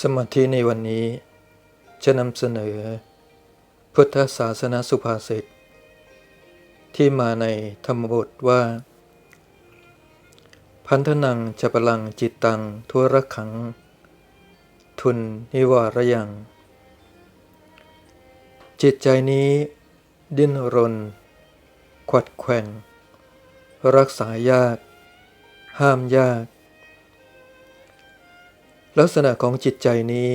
สมาธิในวันนี้จะนำเสนอ พุทธศาสนาสุภาษิตที่มาในธรรมบทว่า พันธนังจะปลังจิตตังทุรขัง ทุนนิวารยัง จิตใจนี้ ดิ้นรน ขวัดแขว่ง รักษายาก ห้ามยาก ลักษณะของจิตใจนี้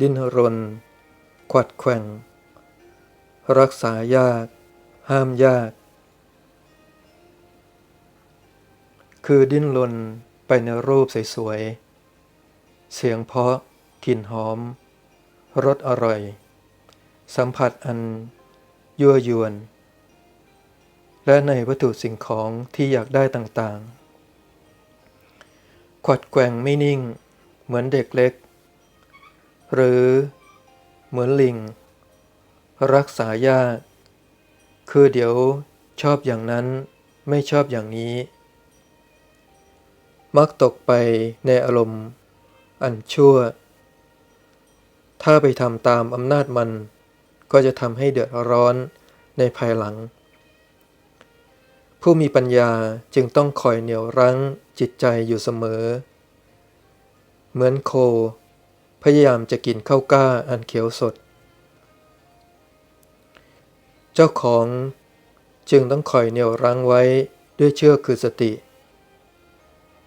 ดิ้นรน ขวัดแขว่ง รักษายาก ห้ามยาก คือดิ้นรนไปในรูปสวยๆ เสียงเพาะกลิ่นหอม รสอร่อย สัมผัสอัน ยั่วยวน และในวัตถุสิ่งของที่อยากได้ต่างๆ ขวัดแกว่งไม่นิ่ง เหมือนเด็กเล็ก หรือเหมือนลิง รักษายากคือเดี๋ยวชอบอย่างนั้นไม่ชอบอย่างนี้ มักตกไปในอารมณ์ อันชั่ว ถ้าไปทำตามอำนาจมัน ก็จะทำให้เดือดร้อนในภายหลัง ผู้มีปัญญาจึงต้องคอยเหนี่ยวรั้งจิตใจอยู่เสมอ เหมือนโค พยายามจะกินข้าวกล้าอันเขียวสด เจ้าของจึงต้องคอยเหนี่ยวรั้งไว้ด้วยเชื่อกคือสติ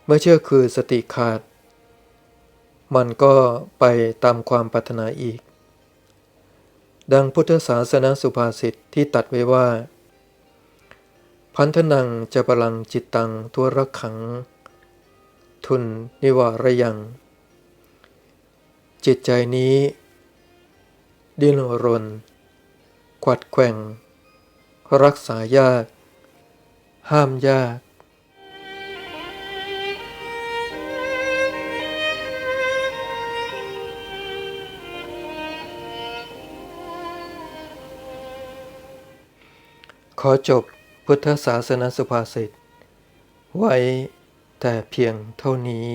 เมื่อเชื่อกคือสติขาด มันก็ไปตามความปรารถนาอีก ดังพุทธศาสนสุภาษิตที่ตัดไว้ว่า พันธนังจะปลังจิตตังตัวรักขัง ทุนนิวารยัง จิตใจนี้ ดิ้นรน ขวัดแกว่ง รักษายาก ห้ามยากขอจบพุทธศาสนสุภาษิต ไว้แต่เพียงเท่านี้